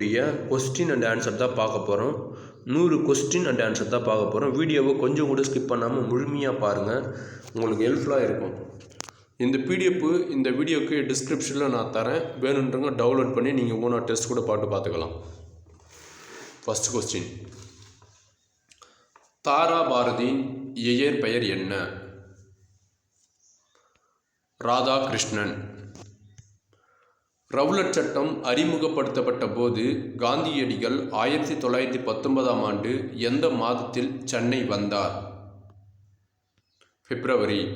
உடைய question and answer தான் பார்க்க போகிறோம் நூறு கொஸ்டின் அண்ட் ஆன்சர் தான் பார்க்க போகிறோம் வீடியோவை கொஞ்சம் கூட ஸ்கிப் பண்ணாமல் முழுமையாக பாருங்கள் உங்களுக்கு ஹெல்ப்ஃபுல்லாக இருக்கும். இந்த பிடிஎஃப் இந்த வீடியோக்கு டிஸ்கிரிப்ஷனில் நான் தரேன். வேணுன்றவங்க டவுன்லோட் பண்ணி நீங்கள் ஓனாக டெஸ்ட் கூட பாட்டு பார்த்துக்கலாம். ஃபஸ்ட் கொஸ்டின் தாரா பாரதியின் பெயர் என்ன? ராதாகிருஷ்ணன். ரவுலட் சட்டம் அறிமுகப்படுத்தப்பட்ட போது காந்தியடிகள் ஆயிரத்தி தொள்ளாயிரத்தி பத்தொன்பதாம் ஆண்டு எந்த மாதத்தில் சென்னை வந்தார்? பிப்ரவரி.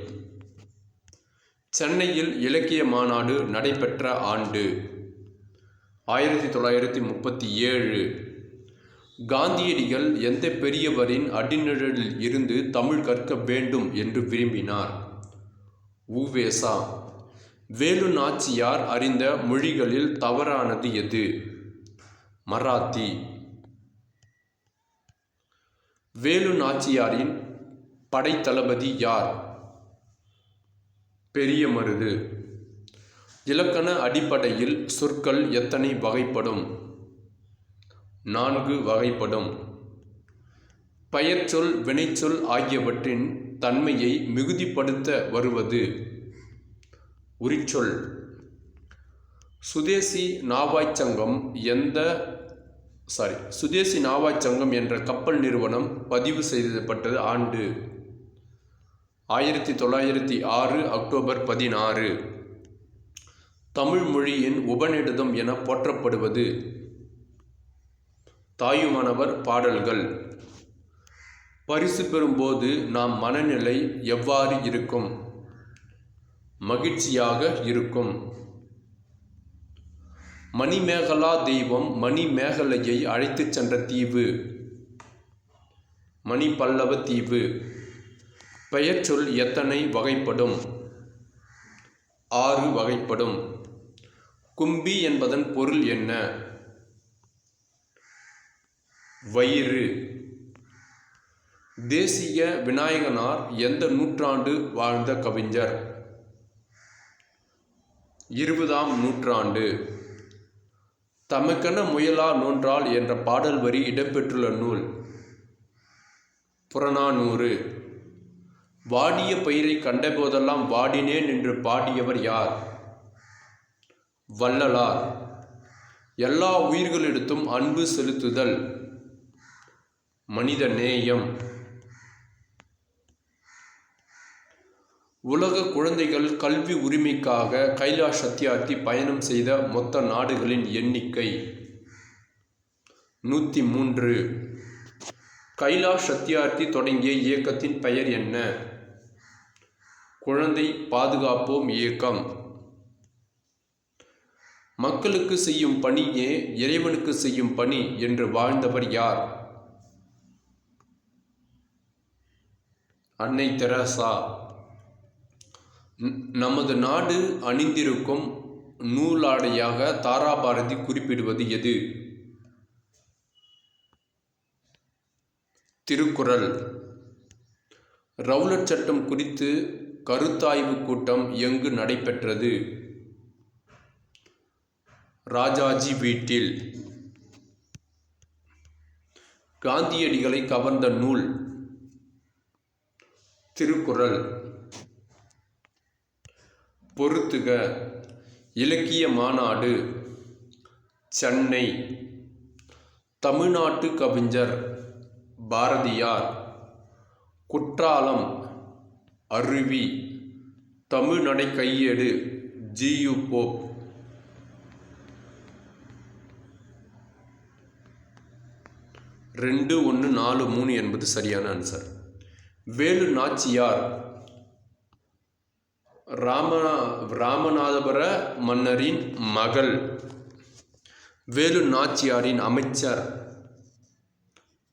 சென்னையில் இலக்கிய மாநாடு நடைபெற்ற ஆண்டு ஆயிரத்தி தொள்ளாயிரத்தி முப்பத்தி ஏழு. காந்தியடிகள் எந்த பெரியவரின் அடிநிழலில் இருந்து தமிழ் கற்க வேண்டும் என்று விரும்பினார். உவேசா வேலு நாச்சியார் அறிந்த மொழிகளில் தவறானது எது? மராத்தி. வேலு நாச்சியாரின் படைத்தளபதி யார்? பெரிய மருது. இலக்கண அடிப்படையில் சொற்கள் எத்தனை வகைப்படும்? நான்கு வகைப்படும். பெயர்ச்சொல் வினைச்சொல் ஆகியவற்றின் தன்மையை மிகுதிப்படுத்த வருவது உரிச்சொல். சுதேசி நாவாய்ச்சங்கம் எந்த சாரி சுதேசி நாவாய் சங்கம் என்ற கப்பல் நிறுவனம் பதிவு செய்யப்பட்டது ஆண்டு ஆயிரத்தி தொள்ளாயிரத்தி ஆறு அக்டோபர் பதினாறு. தமிழ் மொழியின் உபநிடதம் என போற்றப்படுவது. தாயுமானவர் பாடல்கள். பரிசு பெறும்போது நாம் மனநிலை எவ்வாறு இருக்கும்? மகிழ்ச்சியாக இருக்கும். மணிமேகலா தெய்வம் மணிமேகலையை அழைத்துச் சென்ற தீவு. மணிப்பல்லவ தீவு. பெயர்ச்சொல் எத்தனை வகைப்படும்? ஆறு வகைப்படும். கும்பி என்பதன் பொருள் என்ன? வயிறு. தேசிய விநாயகனார் எந்த நூற்றாண்டு வாழ்ந்த கவிஞர்? இருபதாம் நூற்றாண்டு. தமக்கென முயலா நோன்றால் என்ற பாடல் வரி இடம்பெற்றுள்ள நூல். புறநானூறு. வாடிய பயிரை கண்டபோதெல்லாம் வாடினேன் என்று பாடியவர் யார்? வள்ளலார். எல்லா உயிர்களிடத்தும் அன்பு செலுத்துதல். மனித நேயம். உலக குழந்தைகள் கல்வி உரிமைக்காக கைலாஷ் சத்யார்த்தி பயணம் செய்த மொத்த நாடுகளின் எண்ணிக்கை நூற்றி மூன்று. கைலாஷ் சத்யார்த்தி தொடங்கிய இயக்கத்தின் பெயர் என்ன? குழந்தை பாதுகாப்போம் இயக்கம். மக்களுக்கு செய்யும் பணியே இறைவனுக்கு செய்யும் பணி என்று வாழ்ந்தவர் யார்? அன்னை தெரசா. நமது நாடு அணிந்திருக்கும் நூலாடையாக தாராபாரதி குறிப்பிடுவது எது? திருக்குறள். ரவுலட் சட்டம் குறித்து கருத்தாய்வு கூட்டம் எங்கு நடைபெற்றது? ராஜாஜி வீட்டில். காந்தியடிகளை கவர்ந்த நூல். திருக்குறள். பொறுத்துக. இலக்கிய மாநாடு. சென்னை. தமிழ்நாட்டு கவிஞர் பாரதியார். குற்றாலம். அருவி. தமிழ்நடை கையேடு. G U. ரெண்டு ஒன்று நாலு மூணு என்பது சரியான ஆன்சர் வேலு நாச்சியார். ராமநா ராமநாதபுர மன்னரின் மகள். வேலு நாச்சியாரின் அமைச்சர்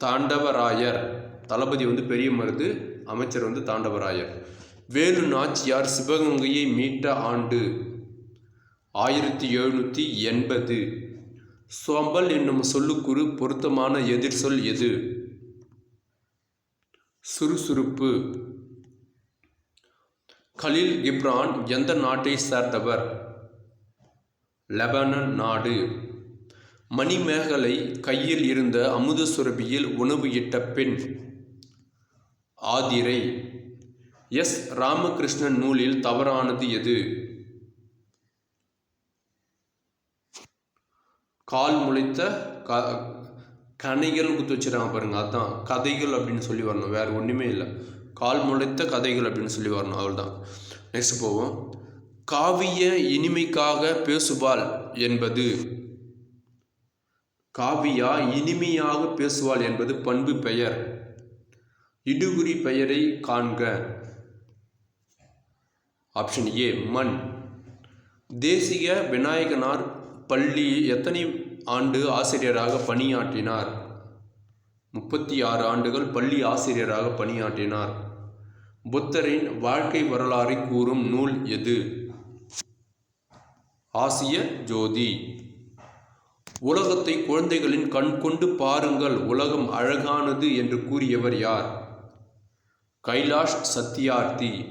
தாண்டவராயர். தளபதி வந்து பெரிய மருது அமைச்சர் வந்து தாண்டவராயர். வேலு நாச்சியார் சிவகங்கையை மீட்ட ஆண்டு ஆயிரத்தி எழுநூற்றி எண்பது. சோம்பல் என்னும் சொல்லுக்குறு பொருத்தமான எதிர்சொல் எது? சுறுசுறுப்பு. கலீல் கிப்ரான் எந்த நாட்டை சேர்ந்தவர்? லெபனன் நாடு. மணிமேகலை கையில் இருந்த அமுத சுரபியில் உணவு இட்ட பெண் ஆதிரை எஸ். ராமகிருஷ்ணன் நூலில் தவறானது எது? கால் முளைத்த க கனைகள் குத்து வச்சுறாங்க பாருங்க அதான். கதைகள் அப்படின்னு சொல்லி வரணும் வேறு ஒன்றுமே இல்லை. கால் முளைத்த கதைகள் அப்படின்னு சொல்லி வரணும் தான் நெக்ஸ்ட் போவோம். காவிய இனிமைக்காக பேசுவாள் என்பது. காவியா இனிமையாக பேசுவாள் என்பது பண்பு பெயர். இடுகுறி பெயரை காண்க. ஆப்ஷன் ஏ மண். தேசிய விநாயகனார் பள்ளி எத்தனை ஆண்டு ஆசிரியராக பணியாற்றினார்? முப்பத்தி ஆறு ஆண்டுகள் பள்ளி ஆசிரியராக பணியாற்றினார். புத்தரின் வாழ்க்கை வரலாறை கூறும் நூல் எது? ஆசிய ஜோதி. உலகத்தை குழந்தைகளின் கண் கொண்டு பாருங்கள் உலகம் அழகானது என்று கூறியவர் யார்? கைலாஷ் சத்யார்த்தி.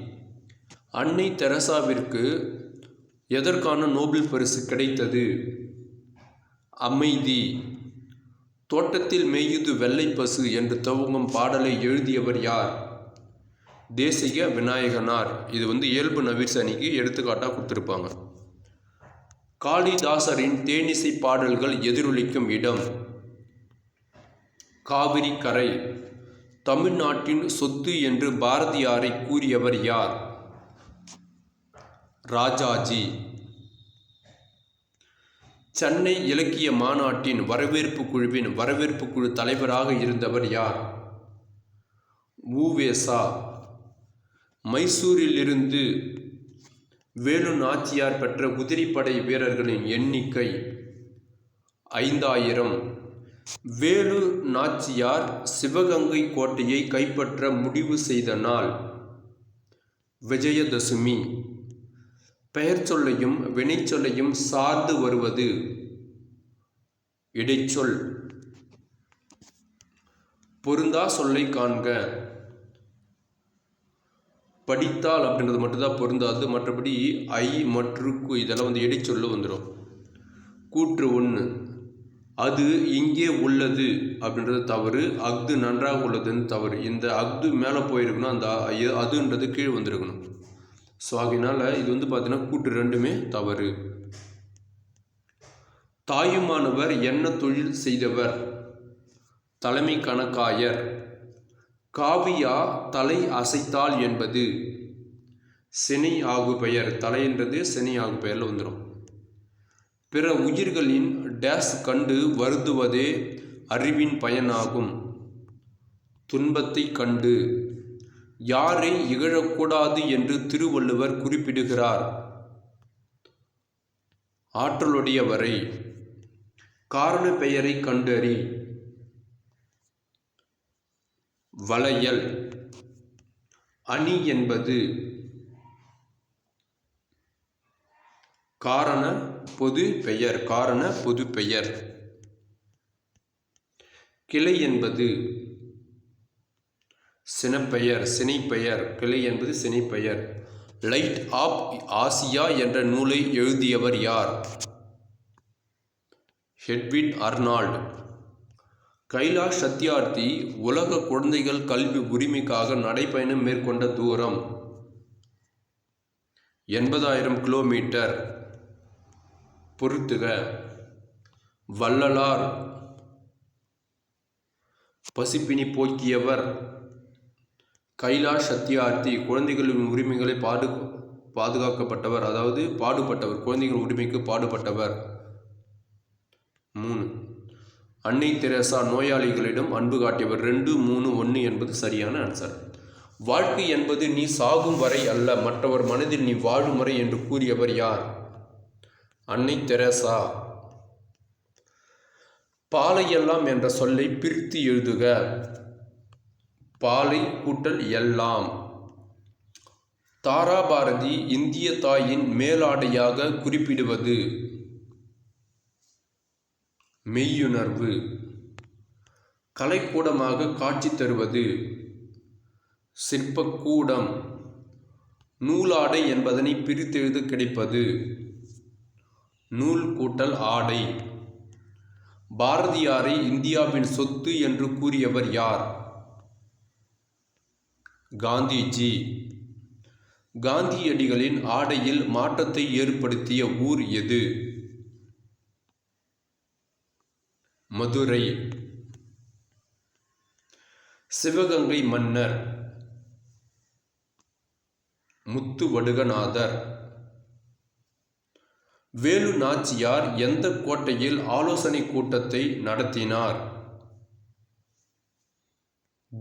அன்னை தெரசாவிற்கு எதற்கான நோபல் பரிசு கிடைத்தது? அமைதி. தோட்டத்தில் மேயுது வெள்ளை பசு என்று துவங்கும் பாடலை எழுதியவர் யார்? தேசிக விநாயகனார். இது வந்து இயல்பு நவீர் சனிக்கு எடுத்துக்காட்டாக கொடுத்துருப்பாங்க. காளிதாசரின் தேனிசை பாடல்கள் எதிரொலிக்கும் இடம். காவிரி கரை தமிழ்நாட்டின் சொத்து என்று பாரதியாரை கூறியவர் யார்? ராஜாஜி. சென்னை இலக்கிய மாநாட்டின் வரவேற்பு குழுவின் வரவேற்பு குழு தலைவராக இருந்தவர் யார்? ஊவேசா மைசூரிலிருந்து வேலு நாச்சியார் பெற்ற குதிரைப்படை வீரர்களின் எண்ணிக்கை ஐந்தாயிரம். வேலு நாச்சியார் சிவகங்கை கோட்டையை கைப்பற்ற முடிவு செய்த நாள் விஜயதசமி. பெயர் சொல்லையும் வினைச்சொல்லையும் சார்ந்து வருவது இடைச்சொல். பொருந்தா சொல்லை காண்க. படித்தால் அப்படின்றது மட்டும்தான் பொருந்தாது. மற்றபடி ஐ மற்றும் கு இதெல்லாம் வந்து இடைச்சொல்ல வந்துடும் கூற்று ஒன்று அது இங்கே உள்ளது அப்படின்றது தவறு. அஃது நன்றாக உள்ளதுன்னு தவறு. இந்த அஃது மேலே போயிருக்கணும் அந்த ஐ- அதுன்றது கீழே வந்திருக்கணும். ஸோ அதனால் இது வந்து பார்த்தீங்கன்னா கூற்று ரெண்டுமே தவறு. தாயுமானவர் என்ன தொழில் செய்தவர்? தலைமை கணக்காயர் காவியா தலை அசைத்தாள் என்பது. சினை ஆகு பெயர். தலைன்றது சினை ஆகு பெயரில் வந்துடும் பிற உயிர்களின் டேஸ் கண்டு வருந்துவதே அறிவின் பயனாகும். துன்பத்தை கண்டு. யாரை இகழக்கூடாது என்று திருவள்ளுவர் குறிப்பிடுகிறார். ஆற்றலுடையவரை. காரண பெயரை கண்டறி. வளையல். அணி என்பது காரண பொது பெயர் காரண பொது பெயர். கிளை என்பது சினப்பெயர் சினைப்பெயர். கிளை என்பது சினைப்பெயர். லைட் ஆப் ஆசியா என்ற நூலை எழுதியவர் யார்? ஹெட்வின் அர்னால்டு கைலாஷ் சத்யார்த்தி உலக குழந்தைகள் கல்வி உரிமைக்காக நடைப்பயணம் மேற்கொண்ட தூரம். எண்பதாயிரம் கிலோமீட்டர். பொருத்துக வள்ளலார். பசிப்பினி போக்கியவர். கைலாஷ் சத்யார்த்தி குழந்தைகளின் உரிமைகளை பாது பாதுகாக்கப்பட்டவர். அதாவது பாடுபட்டவர். குழந்தைகள் உரிமைக்கு பாடுபட்டவர். மூணு. அன்னை தெரசா நோயாளிகளிடம் அன்பு காட்டியவர் ரெண்டு மூணு ஒன்று என்பது சரியான ஆன்சர் வாழ்க்கை என்பது நீ சாகும் வரை அல்ல மற்றவர் மனதில் நீ வாழும் வரை என்று கூறியவர் யார்? அன்னை தெரசா. பாலையெல்லாம் என்ற சொல்லை பிரித்து எழுதுக. பாலை கூட்டல் எல்லாம். தாராபாரதி இந்திய தாயின் மேலாடையாக குறிப்பிடுவது. மெய்யுணர்வு. கலைக்கூடமாக காட்சி தருவது. சிற்பக்கூடம். நூலாடை என்பதனை பிரித்தெழுது கிடைப்பது. நூல் கூட்டல் ஆடை. பாரதியாரை இந்தியாவின் சொத்து என்று கூறியவர் யார்? காந்திஜி. காந்தியடிகளின் ஆடையில் மாற்றத்தை ஏற்படுத்திய ஊர் எது? மதுரை. சிவகங்கை மன்னர் முத்துவடுகநாதர். வேலு நாச்சியார் எந்த கோட்டையில் ஆலோசனை கூட்டத்தை நடத்தினார்?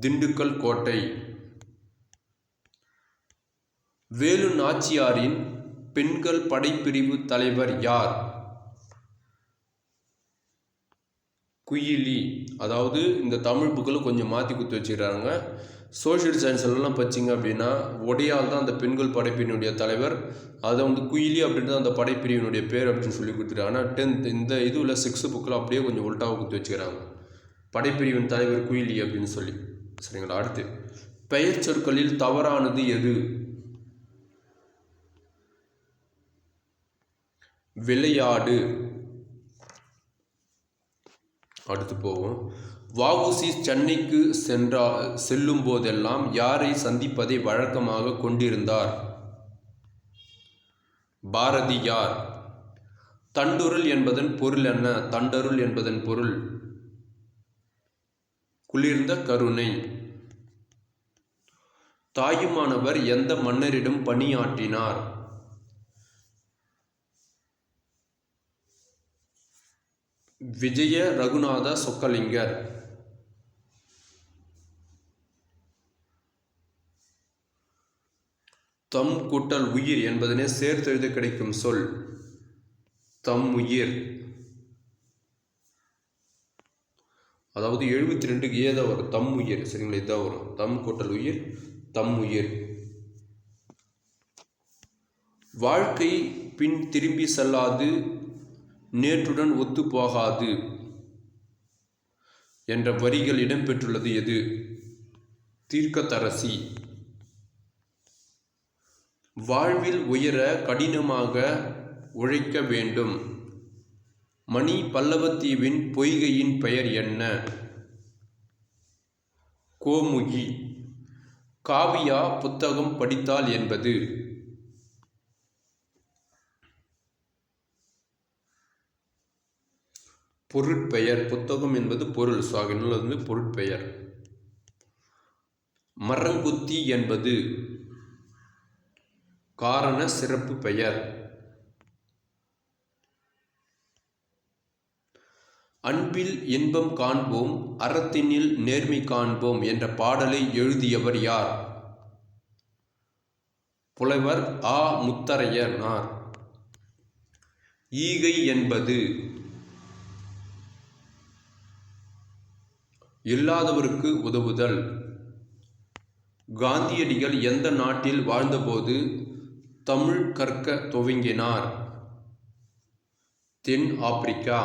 திண்டுக்கல் கோட்டை. வேலு நாச்சியாரின் பெண்கள் படைப்பிரிவு தலைவர் யார்? குயிலி. அதாவது இந்த தமிழ் புக்கில் கொஞ்சம் மாற்றி குத்து வச்சுக்கிறாங்க. சோஷியல் சயின்ஸ்லலாம் படிச்சிங்க அப்படின்னா ஒடையால் தான் அந்த பெண்கள் படைப்பிரிவினுடைய தலைவர். அதை வந்து குயிலி அப்படின்றது அந்த படைப்பிரிவினுடைய பேர் அப்படின்னு சொல்லி கொடுத்துருக்காங்க. ஆனால் டென்த் இந்த இதுவில் சிக்ஸ்த்து புக்கில் அப்படியே கொஞ்சம் உல்ட்டாக குத்து வச்சுக்கிறாங்க. படைப்பிரிவின் தலைவர் குயிலி அப்படின்னு சொல்லி. சரிங்களா அடுத்து. பெயர் சொற்களில் தவறானது எது? விளையாடு. அடுத்து போவோம். வஉசி சென்னைக்கு சென்றா செல்லும் போதெல்லாம் யாரை சந்திப்பதை வழக்கமாக கொண்டிருந்தார்? பாரதியார் தண்டுருள் என்பதன் பொருள் என்ன? தண்டருள் என்பதன் பொருள். குளிர்ந்த கருணை. தாயுமானவர் எந்த மன்னரிடம் பணியாற்றினார்? விஜய ரகுநாத சொக்கலிங்கர். தம் கூட்டல் உயிர் என்பதனை சேர்த்தெழுத கிடைக்கும் சொல். தம் உயிர். அதாவது எழுபத்தி ரெண்டுக்கு ஏதா வரும் தம் உயிர். சரிங்களா? இதான் வரும் தம் கூட்டல் உயிர் தம் உயிர். வாழ்க்கை பின் திரும்பி செல்லாது நேற்றுடன் ஒத்து போகாது என்ற வரிகள் இடம்பெற்றுள்ளது எது? தீர்க்கதரசி. வாழ்வில் உயர கடினமாக உழைக்க வேண்டும். மணி பல்லவத்தீவின் பொய்கையின் பெயர் என்ன? கோமுகி. காவியா புத்தகம் படித்தால் என்பது பொருட்பெயர். புத்தகம் என்பது பொருள். ஸோ அதனால் வந்து பொருட்பெயர். மரங்குத்தி என்பது காரண சிறப்பு பெயர். அன்பில் இன்பம் காண்போம் அறத்தினில் நேர்மை காண்போம் என்ற பாடலை எழுதியவர் யார்? புலவர் ஆ. முத்தரையனார். ஈகை என்பது இல்லாதவருக்கு உதவுதல். காந்தியடிகள் எந்த நாட்டில் வாழ்ந்தபோது தமிழ் கற்க துவங்கினார்? தென் ஆப்பிரிக்கா.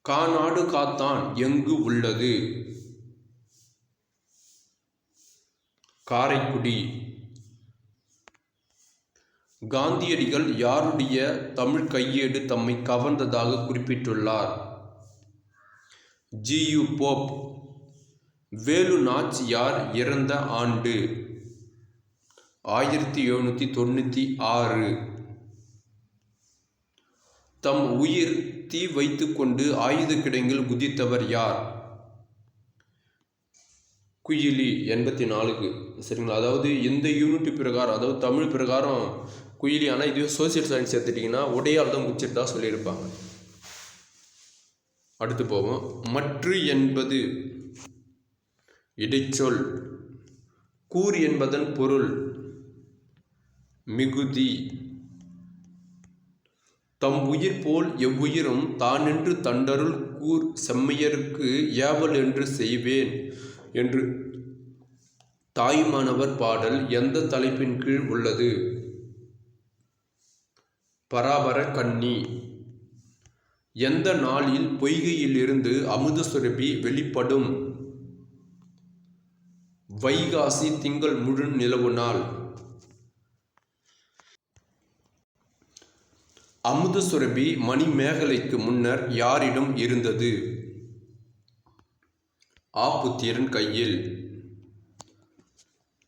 காநாடு காத்தான் எங்கு உள்ளது? காரைக்குடி. காந்தியடிகள் யாருடைய தமிழ் கையேடு தம்மை கவர்ந்ததாக குறிப்பிட்டுள்ளார்? G U Pope. வேலு நாச்சியார் இறந்த ஆண்டு ஆயிரத்தி எழுநூற்றி தொண்ணூற்றி ஆறு. தம் உயிர் தீ வைத்துக்கொண்டு ஆயுத கிடங்கில் குதித்தவர் யார்? குயிலி எண்பத்தி நாலுக்கு சரிங்களா? அதாவது இந்த யூனிட் பிரகாரம் அதாவது தமிழ் பிரகாரம் குயிலி ஆனால் இதுவே சோசியல் சயின்ஸ் எடுத்துட்டிங்கன்னா உடையால் தான் குச்சிட்டா சொல்லியிருப்பாங்க. அடுத்து போவோம். மற்று என்பது இடைச்சொல். கூர் என்பதன் பொருள் மிகுதி. தம் உயிர் போல் எவ்வுயிரும் தானென்று தண்டருள் கூர் செம்மையருக்கு ஏவல் என்று செய்வேன் என்று தாயுமானவர் பாடல் எந்த தலைப்பின் கீழ் உள்ளது? பராபர கண்ணி. எந்த நாளில் பொய்கையிலிருந்து அமுத சுரபி வெளிப்படும்? வைகாசி திங்கள் முழு நிலவு நாள். அமுத சுரபி மணிமேகலைக்கு முன்னர் யாரிடம் இருந்தது? ஆப்புத்திரன் கையில்.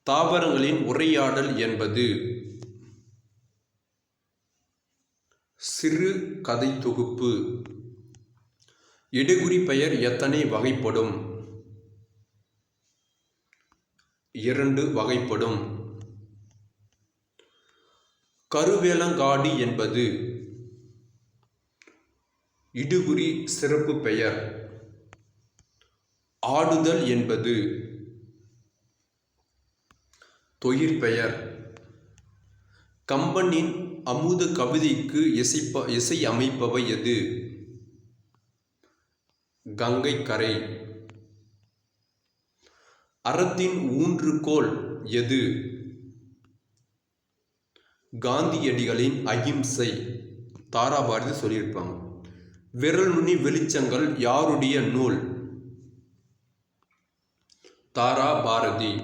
தாவரங்களின் உரையாடல் என்பது சிறு கதை தொகுப்பு எடுகுறி பெயர் எத்தனை வகைப்படும்? இரண்டு வகைப்படும். கருவேலங்காடி என்பது இடுகுறி சிறப்பு பெயர். ஆடுதல் என்பது தொழிற் பெயர். கம்பனின் அமுத கவிதைக்கு இசைப்ப இசை அமைப்பவை எது? கங்கை கரை அறத்தின் ஊன்றுகோல் எது? காந்தியடிகளின் அகிம்சை. தாராபாரதி சொல்லியிருப்பாங்க. விரல் நுனி வெளிச்சங்கள் யாருடைய நூல்? தாரா பாரதி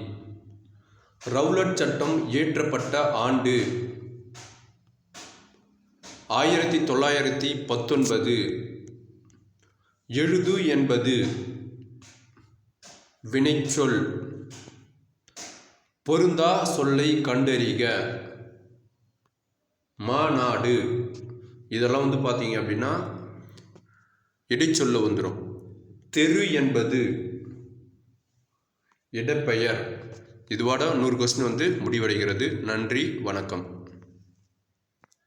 ரவுலட் சட்டம் இயற்றப்பட்ட ஆண்டு. ஆயிரத்தி தொள்ளாயிரத்தி பத்தொன்பது. எழுது என்பது வினைச்சொல். பொருந்தா சொல்லை கண்டறிக. மாநாடு. இதெல்லாம் வந்து பார்த்தீங்க அப்படின்னா இடைச்சொல்ல வந்துடும் தெரு என்பது இடப்பெயர். இதுவாட நூறு கொஸ்டின் வந்து முடிவடைகிறது. நன்றி வணக்கம்.